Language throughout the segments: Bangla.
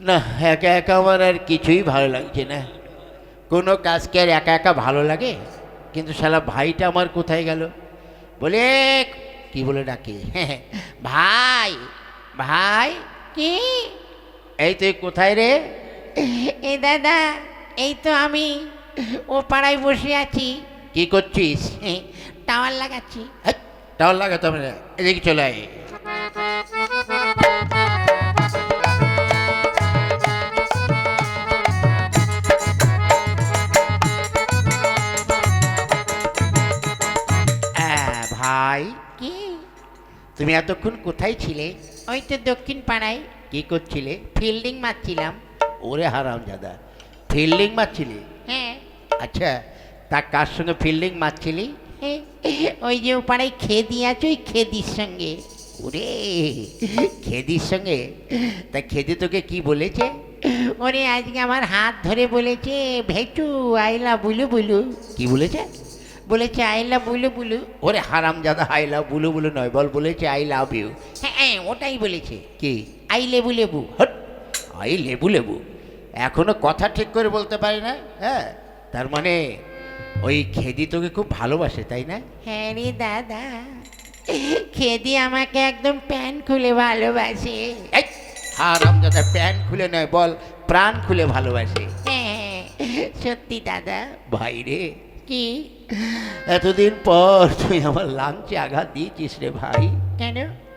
না একা একা আমার আর কিছুই ভালো লাগছে না। কোনো কাজকে আর একা একা ভালো লাগে? কিন্তু শালা ভাইটা আমার কোথায় গেল? বলে কি বলে ডাকে? ভাই ভাই কি? এই তুই কোথায় রে? এ দাদা এই তো আমি ও পাড়ায় বসে আছি। কি করছিস? টাওয়ার লাগাচ্ছি। টাওয়ার লাগাতে হবে এদিকে চলে আয়। ভাই কি? তুমি এতক্ষণ কোথায় ছিলে? ওই তো দক্ষিণ পাড়ায়। কি করছিলে? ফিল্ডিং মারছিলাম। ওরে হারাম দাদা ফিল্ডিং মারছিলি? হ্যাঁ। আচ্ছা তা কার সঙ্গে ফিল্ডিং মারছিলি? ওই যে ও পাড়ায় খেদি আছে ওই খেদির সঙ্গে। ওরে খেদির সঙ্গে? তা খেদি তোকে কি বলেছে? ওরে আজকে আমার হাত ধরে বলেছে ভেচু আইলা বুলু বুলু। কি বলেছে? বলেছে আইলা বুলু বুলু। ওরে হারাম দাদা আই লাভ বুলু বুলু নয় বল বলেছে আই লাভ ইউ। হ্যাঁ হ্যাঁ ওটাই বলেছে। কি? আই লেবু লেবু। হট আই লেবু লেবু। এখনও কথা ঠিক করে বলতে পারি না? হ্যাঁ তার মানে ওই খেদি তোকে খুব ভালোবাসে তাই না? হ্যাঁ রে দাদা খেদি আমাকে একদম প্যান্ট খুলে ভালোবাসে। এই হারাম দাদা প্যান খুলে নয় বল প্রাণ খুলে ভালোবাসে। হ্যাঁ সত্যি দাদা। ভাই রে কি? এতদিন পর তুই আমার লাঞ্চে আঘাত দিয়েছিস রে ভাই। কেন?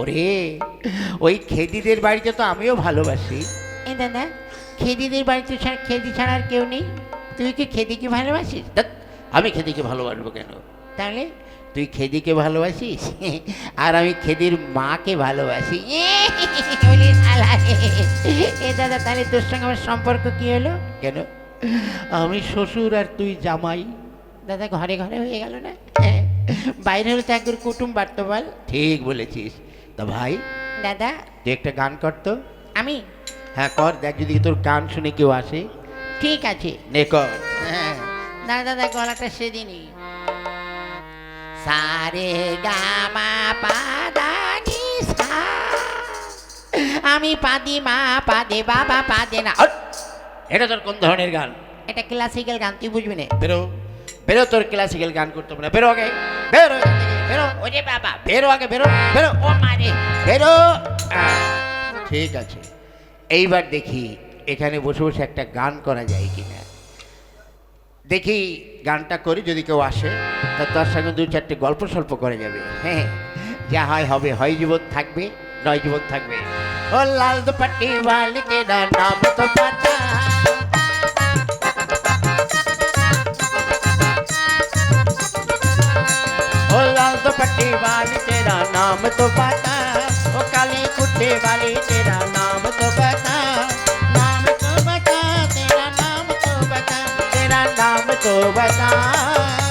ওরে ওই খেদিদের বাড়িতে তো আমিও ভালোবাসি। এ দাদা খেদিদের বাড়িতে ছাড়া খেদি ছাড়া আর কেউ নেই? তুই কি খেদিকে ভালোবাসিস? ধ্যাৎ, আমি খেদিকে ভালোবাসবো কেন? তাহলে? তুই খেদিকে ভালোবাসিস? আর আমি খেদির মাকে ভালোবাসি। বলি শালা রে। এ দাদা তাহলে তোর সঙ্গে আমার সম্পর্ক কি হলো? কেন? আমি শ্বশুর আর তুই জামাই। দাদা ঘরে ঘরে হয়ে গেল না? হ্যাঁ। বাইরে হলে তো একবার কুটুম বাড়তো বল ঠিক বলেছিস। তা ভাই দাদা। তুই একটা গান করতো আমি? হ্যাঁ কর দেখ যদি তোর গান শুনে কেউ আসে। ঠিক আছে। নে কর। হ্যাঁ দাদা দাদা গলাটা সেদিনই সারে গামা পাদানি সা। আমি পাদি মা পাদে বাবা পাদে না। এটা তোর কোন ধরনের গান? এটা ক্লাসিক্যাল গান তুই বুঝবি না। বেরো। বেরো তোর ক্লাসিক্যাল গান করতে হবে না বেরো আগে বেরো বেরো ওরে বাবা বেরো আগে বেরো বেরো ও মারে বেরো ঠিক আছে। এইবার দেখি, এখানে বসে বসে একটা গান করা যায় কিনা। দেখি, গানটা করি, যদি কেউ আসে, তা তার সঙ্গে দু চারটে গল্প সল্প করে যাবে হ্যাঁ যা হয় হবে, হয় জীবন থাকবে, নয় জীবন থাকবে। ও লাল দুপাটি বালিকে নাম তো পাতা। ਪੱਟੀ ਵਾਲੀ ਤੇਰਾ ਨਾਮ ਤੋਂ ਪਤਾ, ਉਹ ਕਾਲੀ ਕੁੱਟੇ ਵਾਲੀ ਤੇਰਾ ਨਾਮ ਤੋਂ ਪਤਾ। ਨਾਮ ਤੋਂ ਪਤਾ, ਤੇਰਾ ਨਾਮ ਤੋਂ ਪਤਾ, ਤੇਰਾ ਨਾਮ ਤੋਂ ਪਤਾ।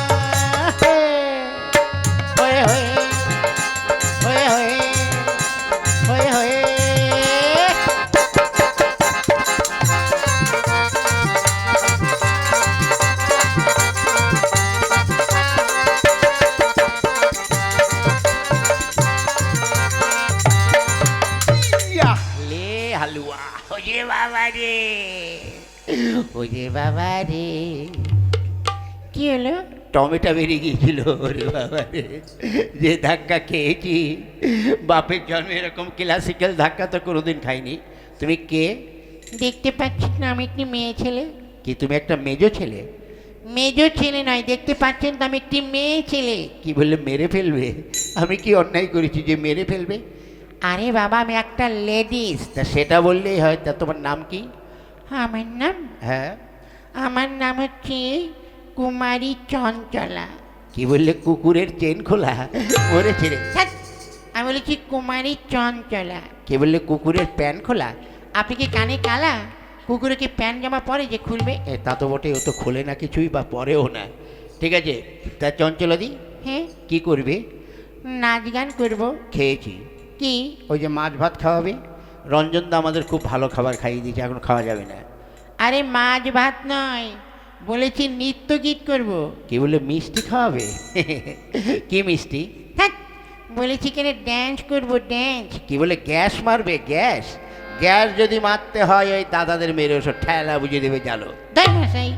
রে কি হলো? টমেটো বেরিয়ে গিয়েছিল ওরে বাবা রে। যে ধাক্কা খেয়েছি বাপের জন্মে এরকম ক্লাসিক্যাল ধাক্কা তো কোনোদিন খাইনি। তুমি কে? দেখতে পাচ্ছিস না আমি একটি মেয়ে ছেলে। কি তুমি একটা মেজো ছেলে? মেজো ছেলে নয় দেখতে পাচ্ছেন তো আমি একটি মেয়ে ছেলে। কি বললে মেরে ফেলবে? আমি কি অন্যায় করেছি যে মেরে ফেলবে? আরে বাবা আমি একটা লেডিস। তা সেটা বললেই হয় তা তোমার নাম কি? আমার নাম হ্যাঁ। আমার নাম হচ্ছে কুমারী চঞ্চলা। কি বললে? কুকুরের চেন খোলা। মরেছে রে আমি বলেছি কুমারী চঞ্চলা। কি বললে? কুকুরের প্যান খোলা? আপনি কি কানে কালা? কুকুরে কি প্যান্ট জামা পরে যে খুলবে? এ তা তো বটে ও তো খোলে না কিছুই বা পরেও না। ঠিক আছে তা চঞ্চলাদি হ্যাঁ। কি করবে? নাচ গান করব। খেয়েছি। কি? ওই যে মাছ ভাত খাওয়াবে? রঞ্জন দা আমাদের খুব ভালো খাবার খাইয়ে দিয়েছে এখন খাওয়া যাবে না। আরে মাছ ভাত নয়। বলেছি নৃত্য গীত করব। কি বলে মিষ্টি খাওয়াবে? কি মিষ্টি? ধ্যাৎ, বলেছি কেন ড্যান্স করব ড্যান্স কি বলে গ্যাস মারবে? গ্যাস? গ্যাস যদি মারতে হয় ওই দাদাদের মেরে ওসব ঠেলা বুঝিয়ে দেবে জালো। তাই মশাই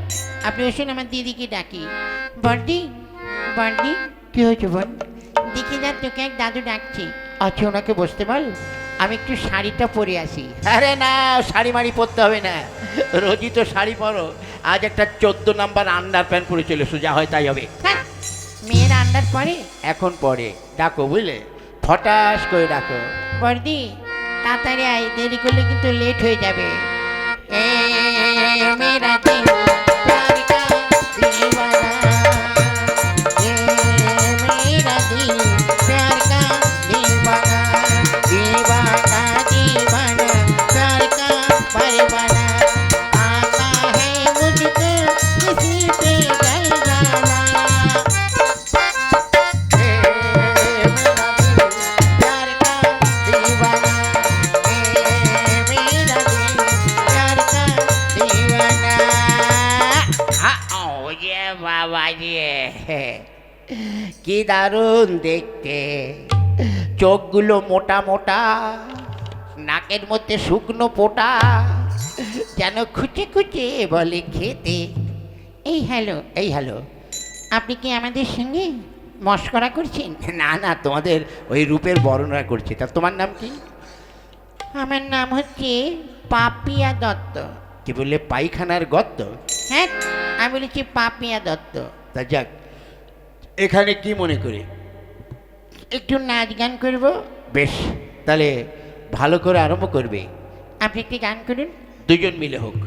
আপনি ওষুন আমার দিদিকে ডাকি। বর্দি বর্দি কি হয়েছে বল দেখে যা তোকে এক দাদু ডাকছি। আচ্ছা ওনাকে বসতে বল। আমি একটু শাড়িটা পরে আসি। আরে না শাড়ি মাড়ি পরতে হবে না। রোজই তো শাড়ি পরো। আজ একটা চোদ্দ নাম্বার আন্ডার প্যান্ট পরে চলে সোজা হয় তাই হবে। হ্যাঁ মেয়ের আন্ডার পরে? এখন পরে। ডাকো বুঝলে? ফটাস করে ডাকো। বর্দি তাড়াতাড়ি আয় দেরি করলে কিন্তু লেট হয়ে যাবে। এ মেরা বাবা যে কি দারুণ দেখতে। চোখগুলো মোটা মোটা নাকের মধ্যে শুকনো পোটা। যেন খুঁচে খুঁচে বলে খেতে। এই হ্যালো এই হ্যালো আপনি কি আমাদের সঙ্গে মস্করা করছেন? না না তোমাদের ওই রূপের বর্ণনা করছি। তা তোমার নাম কি? আমার নাম হচ্ছে পাপিয়া দত্ত। কি বললে পায়খানার গত্ত? হ্যাঁ। বলেছি পাপিয়া দত্ত? তা যাক এখানে কি মনে করি? একটু নাচ গান করব। বেশ তাহলে ভালো করে আরম্ভ করবে। আপনি একটি গান করুন। দুজন মিলে হোক।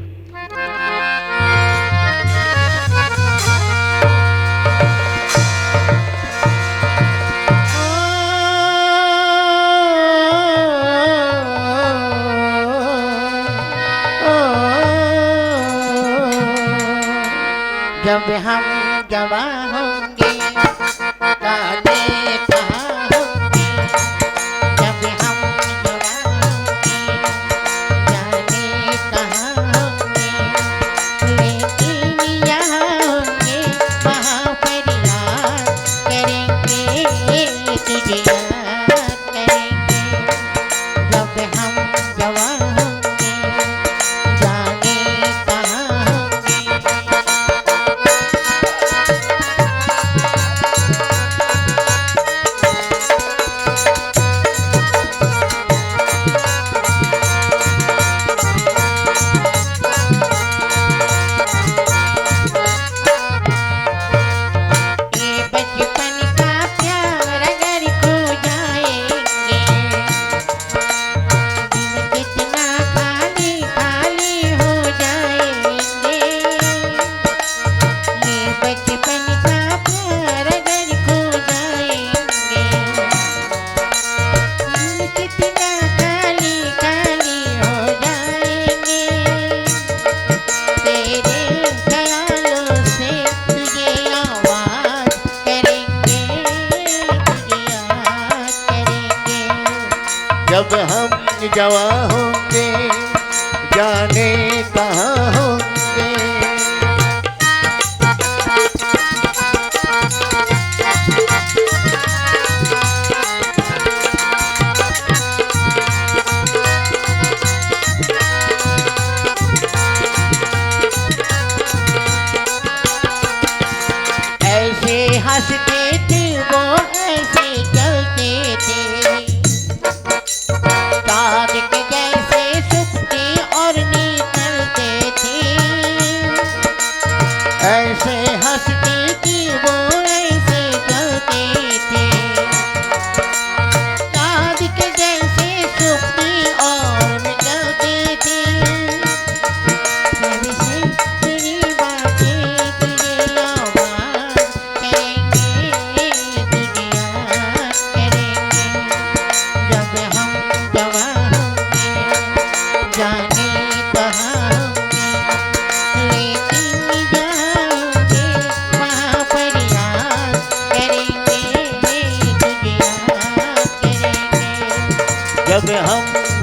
जब हम जवा होंगे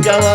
हम